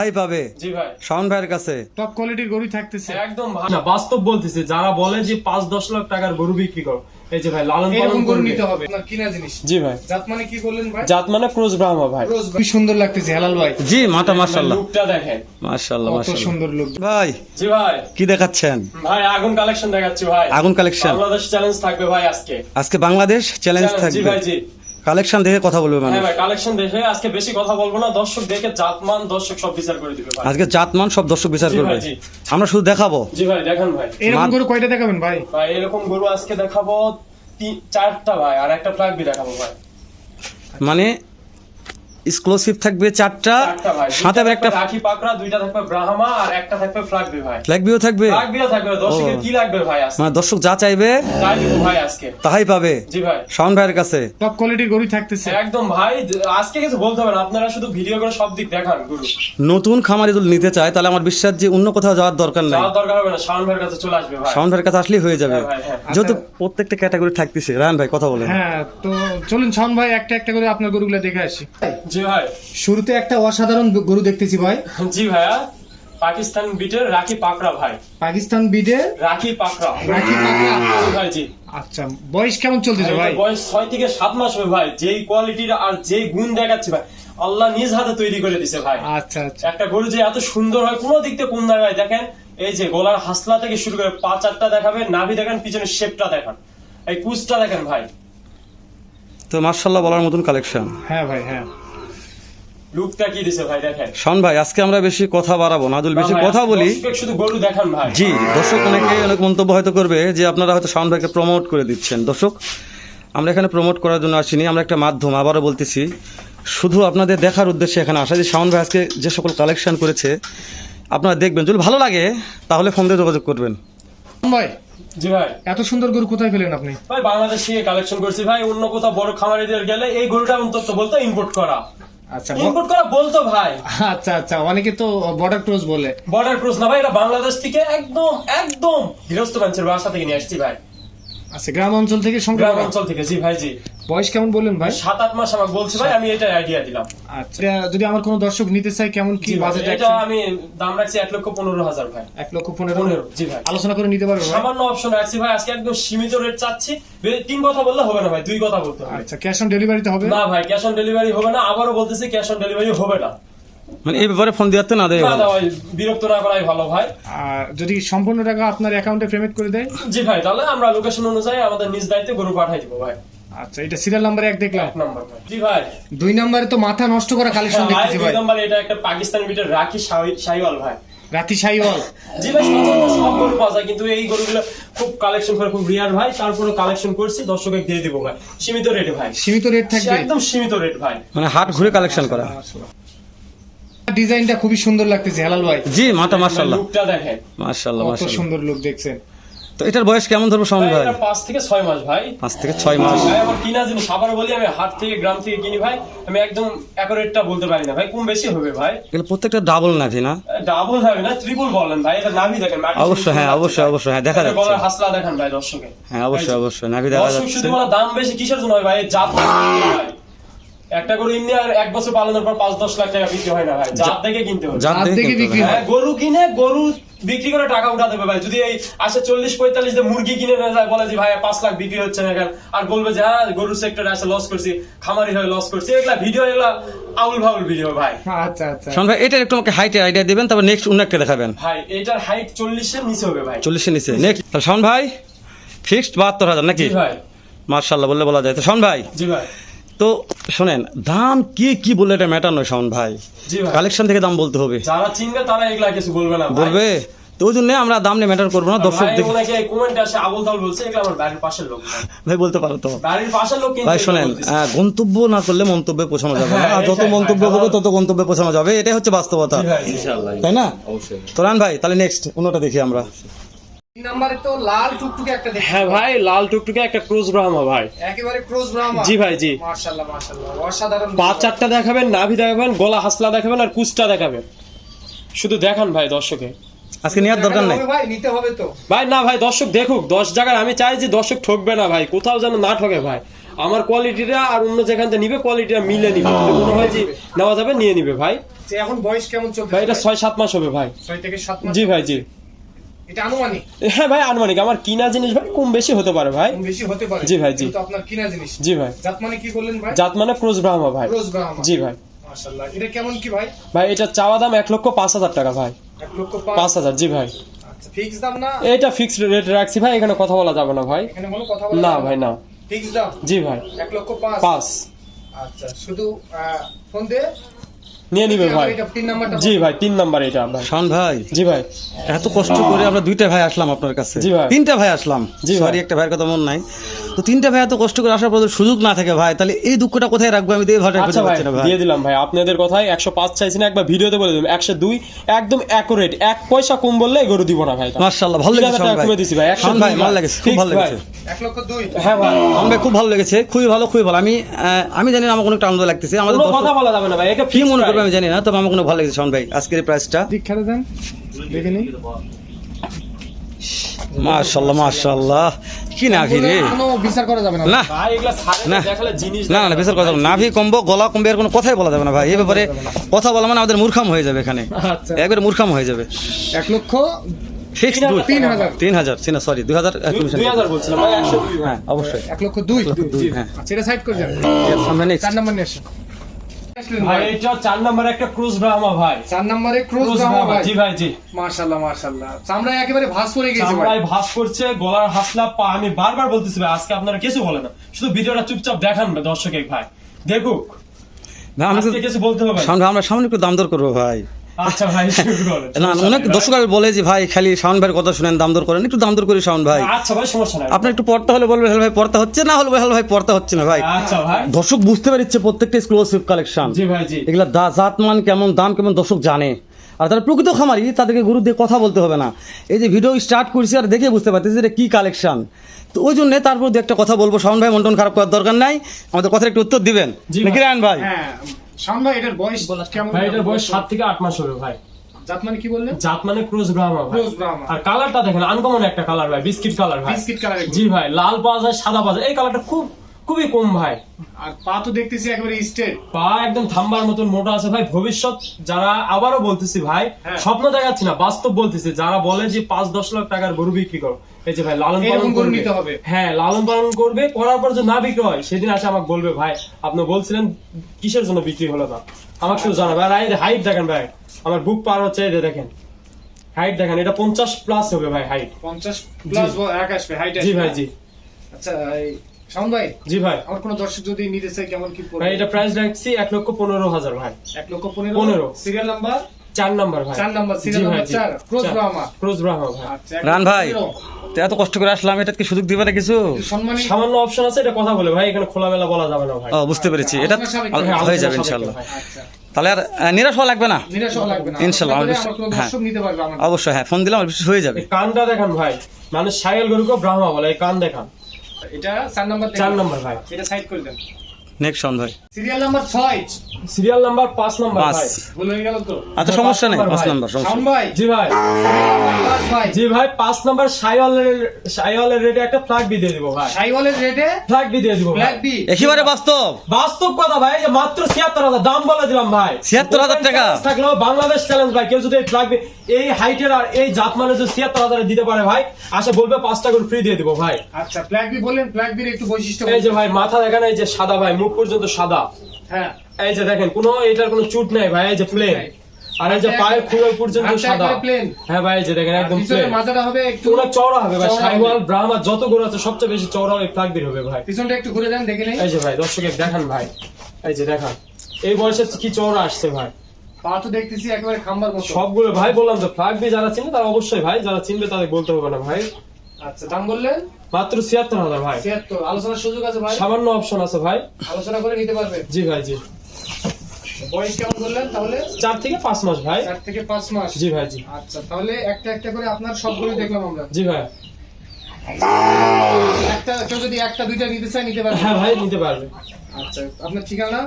ভাই পাবে। জি ভাই। শাওন ভাইয়ের কাছে। টপ কোয়ালিটির গরু থাকতেছে। একদম না, বাস্তব বলতেছে যারা বলে যে পাঁচ দশ লাখ টাকার গরু বিক্রি করো এই যে ভাই লালন পালন গরু নিতে হবে। আপনার কিনা জিনিস? জি ভাই। জাত মানে কি বললেন ভাই? জাত মানে ক্রোজ ব্রাহ্মা ভাই। কি সুন্দর লাগতেছে হেলাল ভাই। জি মাতা মাশাল্লাহ লুকটা দেখেন। মাশাল্লাহ কত সুন্দর লোক। ভাই জি ভাই। কি দেখাচ্ছেন? ভাই আগুন কালেকশন দেখাচ্ছি ভাই। আগুন কালেকশন বাংলাদেশ চ্যালেঞ্জ থাকবে ভাই আজকে। আজকে বাংলাদেশ চ্যালেঞ্জ জি থাকবে। ভাই জি। কালেকশন দেখে কথা বলবে মানে ভাই কালেকশন দেখে আজকে বেশি কথা বলব না দর্শক দেখে জাতমান দর্শক সব বিচার করে দিবে ভাই। আজকে জাতমান সব দর্শক বিচার জি করবে। আমরা শুধু দেখাবো। জি ভাই দেখান ভাই। এরকম গরু কয়টা দেখাবেন ভাই? ভাই এরকম গরু আজকে দেখাবো তিন চারটা ভাই আর একটা ফ্ল্যাগ দেখাবো ভাই। মানে এক্সক্লুসিভ থাকবে চারটা। চারটা সাথে আবার একটা রাখি পাকড়া দুইটা থাকবে ব্রাহ্মা আর একটা থাকবে ফ্ল্যাগবি ভাই। থাকবে? ফ্ল্যাগবিও থাকবে দর্শকের কি লাগবে ভাই আজকে? মানে দর্শক যা চাইবে তাই দিব ভাই আজকে। তাহাই পাবে। জি ভাই। শাওন ভাইয়ের কাছে। টপ কোয়ালিটির গরু থাকতেছে। একদম ভাই আজকে কিছু বলতে হবে না আপনারা শুধু ভিডিও করে সব দিক দেখান গুরু। নতুন খামারি যদি নিতে চায় তাহলে আমার বিশ্বাস যে অন্য কোথাও যাওয়ার দরকার নাই। যাওয়ার দরকার হবে না শাওন ভাইয়ের কাছে চলে আসবে ভাই। শাওন ভাইয়ের কাছে আসলেই হয়ে যাবে। হ্যাঁ ভাই, হ্যাঁ। যেহেতু প্রত্যেকটা ক্যাটাগরি থাকতেছে রায়ন ভাই কথা বলেন। হ্যাঁ তো চলুন শাওন ভাই একটা একটা করে আপনার গরুগুলো দেখে আসি। জি ভাই। শুরুতে একটা অসাধারণ গরু দেখতেছি ভাই। জি ভাইয়া পাকিস্তান বিটের রাখি পাকড়া ভাই। পাকিস্তান বিডের রাখি পাকড়া। রাখি পাকড়া। ভাই জি। আচ্ছা বয়স কেমন চলতেছে ভাই বয়স ছয় থেকে সাত মাস হবে ভাই। যেই কোয়ালিটির আর যেই গুণ দেখাচ্ছে ভাই আল্লাহ নিজ হাতে তৈরি করে দিছে ভাই। আচ্ছা আচ্ছা। একটা গরু যে এত সুন্দর হয় কোনো দিক থেকে কোন জায়গায় দেখেন এই যে গলার হাসলা থেকে শুরু করে পা চারটা দেখাবেন নাভি দেখেন পিছনের শেপটা দেখান। এই কুচটা দেখেন ভাই। তো মার্শাল্লাহ বলার মতন কালেকশন হ্যাঁ ভাই হ্যাঁ। লুকটা কি দিছে ভাই দেখেন। শাওন ভাই আজকে আমরা বেশি কথা বাড়াবো না যদি বেশি কথা বলি। শুধু গরু দেখান ভাই। জি দর্শক অনেকে অনেক মন্তব্য হয়তো করবে যে আপনারা হয়তো শাওন ভাইকে প্রমোট করে দিচ্ছেন। দর্শক আমরা এখানে প্রমোট করার জন্য আসিনি আমরা একটা মাধ্যম আবারও বলতেছি। শুধু আপনাদের দেখার উদ্দেশ্যে এখানে আসা যে শাওন ভাই আজকে যে সকল কালেকশন করেছে আপনারা দেখবেন। যদি ভালো লাগে তাহলে ফোন দিয়ে যোগাযোগ করবেন। ভাই জি ভাই। এত সুন্দর গরু কোথায় পেলেন আপনি? ভাই বাংলাদেশ থেকে কালেকশন করছি ভাই অন্য কোথাও বড় খামারিদের গেলে এই গরুটা অন্তত বলতো ইম্পোর্ট করা। আচ্ছা ইম্পোর্ট করা বলতো ভাই। আচ্ছা আচ্ছা অনেকে তো বর্ডার ক্রস বলে। বর্ডার ক্রস না ভাই এটা বাংলাদেশ থেকে একদম একদম গৃহস্থ মানুষের বাসা থেকে নিয়ে আসছি ভাই। আচ্ছা গ্রাম অঞ্চল থেকে সংগ্রহ গ্রাম অঞ্চল থেকে জি ভাই জি। বয়স কেমন বললেন ভাই? সাত আট মাস আমাকে বলছে ভাই আমি এটা আইডিয়া দিলাম। আচ্ছা। যদি আমার কোনো দর্শক নিতে চাই কেমন কি বাজেট এটা আমি দাম রাখছি এক লক্ষ পনেরো হাজার ভাই। এক লক্ষ পনেরো পনেরো জি ভাই। আলোচনা করে নিতে পারব সামান্য অপশন রাখছি ভাই আজকে একদম সীমিত রেট চাচ্ছি। তিন কথা বললে হবে না ভাই দুই কথা বলতে হবে। আচ্ছা ক্যাশ অন ডেলিভারিতে হবে? না ভাই ক্যাশ অন ডেলিভারি হবে না আবারও বলতেছি ক্যাশ অন ডেলিভারি হবে না। মানে এই ব্যাপারে ফোন দিতে না দেয় না ভাই বিরক্ত না করাই ভালো ভাই। আর যদি সম্পূর্ণ টাকা আপনার অ্যাকাউন্টে পেমেন্ট করে দেয়? জি ভাই তাহলে আমরা লোকেশন অনুযায়ী আমাদের নিজ দায়িত্বে গরু পাঠাই দিব ভাই। আচ্ছা এটা সিরিয়াল নাম্বার এক দেখলাম। এক নম্বর জি ভাই। দুই নম্বরে তো মাথা নষ্ট করা কালেকশন ভাই দুই এটা একটা পাকিস্তানি বিটের রাখি শাহিওয়াল ভাই। রাতি সাইওয়াল জি ভাই সব গরু পাওয়া যায় কিন্তু এই গরুগুলো খুব কালেকশন করে খুব রিয়ার ভাই তারপরে কালেকশন করছি দিয়ে দিব ভাই। সীমিত রেটে ভাই। সীমিত রেট থাকবে। একদম সীমিত রেট ভাই। মানে হাট ঘুরে কালেকশন করা। ডিজাইনটা খুবই সুন্দর লাগতেছে হেলাল ভাই। জি মাতা মার্শাল্লাহ লুকটা দেখেন। মার্শাল্লাহ কত সুন্দর লুক দেখছেন। তো এটার বয়স কেমন ধরবো শাওন ভাই? পাঁচ থেকে ছয় মাস ভাই। পাঁচ থেকে ছয় মাস। ভাই আমার কিনা জিনিস আবার বলি আমি হাট থেকে গ্রাম থেকে কিনি ভাই। আমি একদম অ্যাকোরেটটা বলতে পারি না ভাই কম বেশি হবে ভাই। এগুলো প্রত্যেকটা ডাবল নাভি না? ডাবল হবে না ট্রিপল বলেন ভাই এটা নাভি দেখেন অবশ্যই হ্যাঁ অবশ্যই অবশ্যই হ্যাঁ দেখা যাচ্ছে। গলার হাসলা দেখেন ভাই দর্শকে। হ্যাঁ অবশ্যই অবশ্যই নাভি দেখা যাচ্ছে। শুধু বলা দাম বেশি কিসের জন্য হয় ভাই? জাত ভাই। একটা গরু এমনি আর এক বছর পালনের পর পাঁচ দশ লাখ টাকা বিক্রি হয় না ভাই। জাত থেকে কিনতে হবে। জাত কিনতে বিক্রি হয়। হ্যাঁ, গরু কিনে গরু বিক্রি করে টাকা উঠা দেবে ভাই। যদি এই আসে চল্লিশ পঁয়তাল্লিশ যে মুরগি কিনে নিয়ে যায় বলে যে ভাই পাঁচ লাখ বিক্রি হচ্ছে না কেন? আর বলবে যে হ্যাঁ গরুর সেক্টরে আসে লস করছি খামারি হয়ে লস করছি। এগুলা ভিডিও এগুলা আউল ভাউল ভিডিও ভাই। আচ্ছা আচ্ছা। শাওন ভাই এটার একটু আমাকে হাইটের আইডিয়া দিবেন তারপর নেক্সট অন্য একটা দেখাবেন। ভাই এটার হাইট চল্লিশের নিচে হবে ভাই। চল্লিশের নিচে। নেক্সট তাহলে শাওন ভাই ফিক্সড বাহাত্তর হাজার নাকি? ভাই। মার্শাল্লাহ বললে বলা যায়। তো শাওন ভাই জি ভাই। তো শোনেন দাম কি কি বললে এটা ম্যাটার নয় শাওন ভাই। কালেকশন থেকে দাম বলতে হবে। যারা চিনবে তারা এগুলা কিছু বলবে না বলবে? তো ওই জন্য আমরা দাম নিয়ে ম্যাটার করব না দর্শক দেখে কমেন্টে আসে আবল তাবল বলছে এগুলো আমার বাড়ির পাশের লোক। ভাই। বলতে পারো তো। বাড়ির পাশের লোক ভাই শোনেন। গন্তব্য না করলে মন্তব্যে পৌঁছানো যাবে না। হ্যাঁ, আর যত মন্তব্য। করবে তত গন্তব্যে পৌঁছানো যাবে। এটাই হচ্ছে বাস্তবতা। তাই না? তো রান ভাই তাহলে নেক্সট অন্যটা দেখি আমরা। নম্বরে তো লাল টুকটুকে একটা হ্যাঁ ভাই লাল টুকটুকে একটা ক্রুজ ব্রাহ্মা ভাই। একেবারে ক্রস ব্রাহ্মা। জি ভাই জি। মাশাআল্লাহ মাশাআল্লাহ অসাধারণ পা দেখাবেন নাভি দেখাবেন গলা হাসলা দেখাবেন আর কুচটা দেখাবেন। শুধু দেখান ভাই দর্শকে। আজকে নেওয়ার দরকার নেই। ভাই নিতে হবে তো। ভাই না ভাই দর্শক দেখুক দশ জায়গার আমি চাই যে দর্শক ঠকবে না ভাই কোথাও যেন না ঠকে ভাই। আমার কোয়ালিটিটা আর অন্য যেখান থেকে নিবে কোয়ালিটিটা মিলে নিবে। মনে হয় যে নেওয়া যাবে নিয়ে নিবে ভাই। এখন বয়স কেমন চলছে ভাই এটা ছয় সাত মাস হবে ভাই। ছয় থেকে সাত মাস জি ভাই জি। এটা আনুমানিক। হ্যাঁ ভাই আনুমানিক। আমার কিনা জিনিস ভাই কম বেশি হতে পারে ভাই। কম বেশি হতে পারে। জি ভাই, জি। আপনার কিনা জিনিস। জি ভাই। জাত মানে কি বললেন ভাই? জাত মানে ক্রোজ ব্রাহ্মা ভাই। রোজ ব্রাহ্মা। জি ভাই। মাশাআল্লাহ। এটা কেমন কি ভাই? ভাই এটা চাওয়া দাম এক লক্ষ পাঁচ হাজার টাকা ভাই। এক লক্ষ পাঁচ হাজার জি ভাই। আচ্ছা ফিক্স দাম না? এটা ফিক্সড রেট রাখছি ভাই এখানে কথা বলা যাবে না ভাই। এখানে কোনো কথা না ভাই না। ফিক্স দাম? জি ভাই। এক লক্ষ পাঁচ। পাঁচ। আচ্ছা শুধু ফোন দিয়ে নিয়ে নিবে ভাই। তিন নাম্বারটা জি ভাই তিন নাম্বার এটা ভাই। শান ভাই জি ভাই। এত কষ্ট করে আমরা দুইটা ভাই আসলাম আপনার কাছে। জি ভাই। তিনটা ভাই আসলাম। জি ভাই। একটা ভাইয়ের কথা মন নাই। তো তিনটা ভাই এত কষ্ট করে আসার পর সুযোগ না থাকে ভাই তাহলে এই দুঃখটা কোথায় রাখব আমি তো এই ভাটা আচ্ছা খুঁজে ভাই পাচ্ছি না ভাই। দিয়ে দিলাম ভাই। আপনাদের কথাই একশো পাঁচ চাইছি না একবার ভিডিওতে বলে দিলাম। একশো দুই একদম অ্যাকুরেট এক পয়সা কম বললে গরু দিব না ভাই। মার্শাল্লাহ ভালো লেগেছে কমে দিছি ভাই, একশো ভাই ভালো। লেগেছে খুব ভালো। লেগেছে। এক লক্ষ দুই। হ্যাঁ ভাই। শাওন খুব ভালো লেগেছে খুবই ভালো খুবই ভালো। আমি আমি জানি না আমার কোনো আনন্দ লাগতেছে। আমাদের কথা বলা যাবে না ভাই এটা কি মনে করবে আমি জানি না তবে আমার কোনো ভালো লেগেছে শাওন ভাই আজকের এই প্রাইসটা দীক্ষাটা দেন দেখে নিন মার্শাল্লাহ মার্শাল্লাহ কি নাভি রে? বিচার করা যাবে না। না ভাই এগুলা না। না দেখালে জিনিস না না না বিচার করা যাবে না। নাভি কমবো গলা কমবে এর কোনো কথাই বলা যাবে না ভাই। এই ব্যাপারে কথা বলা মানে আমাদের মূর্খাম হয়ে যাবে এখানে। আচ্ছা। একবারে মূর্খাম হয়ে যাবে। এক লক্ষ ফিক্স তিন হাজার। তিন হাজার তিন সরি দুই হাজার হ্যাঁ অবশ্যই। এক লক্ষ দুই। দুই হ্যাঁ। আচ্ছা এটা সাইড করে এর সামনে চার নাম্বার নিয়ে ভাই ভাই। এটা চার নম্বর একটা ক্রুজ ব্রাহ্মা ভাই। চার নম্বরে ক্রুজ ক্রুজ ব্রাহ্মা ব্রাহ্মা ভাই। জি ভাই জি। মাশাআল্লাহ মাশাআল্লাহ। চামড়া একেবারে ভাঁজ করে গেছে ভাই। চামড়ায় করছে গলার হাসলা পা আমি বারবার বলতেছি ভাই আজকে আপনারা কিছু বলে না। শুধু ভিডিওটা চুপচাপ দেখান দর্শকের ভাই। দেখুক না আমরা কিছু বলতে হবে। আমরা সামনে একটু দাম দর করব ভাই। আচ্ছা ভাই শুরু করেন। না অনেক দর্শক আর বলে যে ভাই খালি শাওন ভাইয়ের কথা শুনেন দাম দর করেন একটু দাম দর করি শাওন ভাই। আচ্ছা ভাই সমস্যা নাই। আপনার একটু পড়তে হলে ভাই পড়তে হচ্ছে না হলে ভাই পড়তে হচ্ছে না ভাই। আচ্ছা ভাই। দর্শক বুঝতে পারছে প্রত্যেকটা এক্সক্লুসিভ কালেকশন জি ভাই জি। এগুলা জাত মান কেমন দাম কেমন দর্শক জানে। আর তারা প্রকৃত খামারি তাদেরকে গুরু দিয়ে কথা বলতে হবে না। এই যে ভিডিও স্টার্ট করছি আর দেখে বুঝতে পারতেছি যে এটা কি কালেকশন তো ওই জন্য তারপর দু একটা কথা বলব। শাওন ভাই মন্টন খারাপ করার দরকার নাই। আমাদের কথার একটু উত্তর দিবেন। ভাই। নাকি রায়ন ভাই? হ্যাঁ এটার বয়স কেমন ভাই এটার বয়স সাত থেকে আট মাস হবে ভাই। জাত মানে কি বললেন? জাত মানে ক্রস ব্রাহ্মা ভাই। ক্রুজ ব্রাহ্মা। আর কালারটা দেখেন আনকমন একটা কালার ভাই বিস্কিট কালার ভাই। বিস্কিট কালার জি ভাই লাল পাওয়া যায় সাদা পাওয়া যায়। এই কালারটা খুব খুবই কম ভাই। আর পা তো দেখতেছি একেবারে স্টেট পা একদম থাম্বার মতন মোটা আছে ভাই। ভবিষ্যৎ যারা আবারও বলতেছি ভাই হ্যাঁ। স্বপ্ন দেখাচ্ছি না বাস্তব বলতেছি যারা বলে যে পাঁচ দশ লাখ টাকার গরু বিক্রি করো এই যে ভাই লালন পালন গরু করবে। নিতে হবে। হ্যাঁ লালন পালন করবে করার পর যদি না বিক্রি হয় সেদিন আসে আমাকে বলবে ভাই আপনি বলছিলেন কিসের জন্য বিক্রি হলো না আমাকে শুধু জানাবে। আর হাইট দেখেন ভাই আমার বুক পার হচ্ছে এই দেখেন। হাইট দেখেন এটা পঞ্চাশ প্লাস হবে ভাই হাইট পঞ্চাশ প্লাস এক আসবে হাইট জি ভাই জি। আচ্ছা এই ভাই? জি ভাই। আমার কোনো দর্শক যদি নিতে চায় কেমন কি পড়বে? ভাই এটা প্রাইস রাখছি এক লক্ষ পনেরো হাজার ভাই। এক লক্ষ পনেরো? পনেরো। সিরিয়াল নাম্বার চার নাম্বার ভাই। চার নাম্বার, serial জি ভাই, number জি। চার, ক্রোজ ব্রাহ্মা। ক্রোজ ব্রাহ্মা ভাই। আচ্ছা রান ভাই এত কষ্ট করে আসলাম এটা কি সুযোগ দিবে না কিছু? সামান্য অপশন আছে এটা কথা বলে ভাই এখানে খোলামেলা বলা যাবে না ভাই। বুঝতে পেরেছি। এটা হ্যাঁ, যাবে ইনশাল্লাহ। আচ্ছা। তাহলে আর নিরাশ হওয়া লাগবে না? ইনশাল্লাহ, হ্যাঁ। অবশ্যই হ্যাঁ ফোন দিলাম হয়ে যাবে। কানটা দেখান ভাই মানে সাইকেল গরুকে ব্রাহ্মা বলে এই কান দেখান। এটা চার নাম্বার চার নাম্বার ভাই এটা সাইড করে দেন। নেক্সট সিরিয়াল নাম্বার ছয়। সিরিয়াল নাম্বার পাঁচ নাম্বার ভাই। ভুল হয়ে গেল তো। আচ্ছা সমস্যা নেই। পাঁচ পাঁচ নাম্বার নাম্বার সমস্যা ভাই। জি ভাই। জি ভাই পাঁচ নাম্বার সাইওয়ালের সাইওয়ালের রেটে একটা ফ্ল্যাগ দিয়ে দিব ভাই। সাইওয়ালের রেটে ফ্ল্যাগ দিয়ে দিব বি একেবারে বাস্তব। বাস্তব কথা ভাই এই যে মাত্র ছিয়াত্তর হাজার দাম বলে দিলাম ভাই। 76,000 টাকা। থাকলেও বাংলাদেশ চ্যালেঞ্জ ভাই কেউ যদি এই ফ্ল্যাগ এই হাইটের আর এই জাত মানে যদি ছিয়াত্তর হাজারে দিতে পারে ভাই আসে বলবে পাঁচটা করে ফ্রি দিয়ে দিব ভাই। আচ্ছা ব্ল্যাক বি বললেন ব্ল্যাক বির একটু বৈশিষ্ট্য এই যে ভাই মাথা দেখেন এই যে সাদা ভাই মুখ পর্যন্ত সাদা। হ্যাঁ। এই যে দেখেন কোনো এটার কোনো চুট নাই ভাই এই যে প্লেন আর এই যে পায়ের খুঁড়ো পর্যন্ত সাদা। হ্যাঁ ভাই এই যে দেখেন একদম প্লেন মাথাটা হবে একটু চওড়া হবে ভাই। সাইওয়াল ব্রাহ্মা যত গরু আছে সবচেয়ে বেশি চওড়া ওই ফ্ল্যাগ বের হবে ভাই। পিছনটা একটু ঘুরে দেন দেখে নেই? এই যে ভাই দর্শকের দেখান ভাই। এই যে দেখান। এই বয়সে কি চওড়া আসছে ভাই? পা তো দেখতেছি একেবারে খাম্বার মতো। সবগুলো ভাই বললাম তো ফ্ল্যাগ বি যারা চিনবে তারা অবশ্যই ভাই যারা চিনবে তাদের বলতে হবে না ভাই। আচ্ছা দাম বললেন? মাত্র ছিয়াত্তর হাজার ভাই। ছিয়াত্তর। আলোচনার সুযোগ আছে ভাই? সামান্য অপশন আছে ভাই। আলোচনা করে নিতে পারবে জি ভাই জি। বয়স কেমন বললেন তাহলে? চার থেকে পাঁচ মাস ভাই। চার থেকে পাঁচ মাস? জি ভাই জি। আচ্ছা তাহলে একটা একটা করে আপনার সবগুলো দেখলাম আমরা। জি ভাই। একটা কেউ যদি একটা দুইটা নিতে চায় নিতে পারবে। হ্যাঁ ভাই নিতে পারবে। আচ্ছা আপনার ঠিকানা?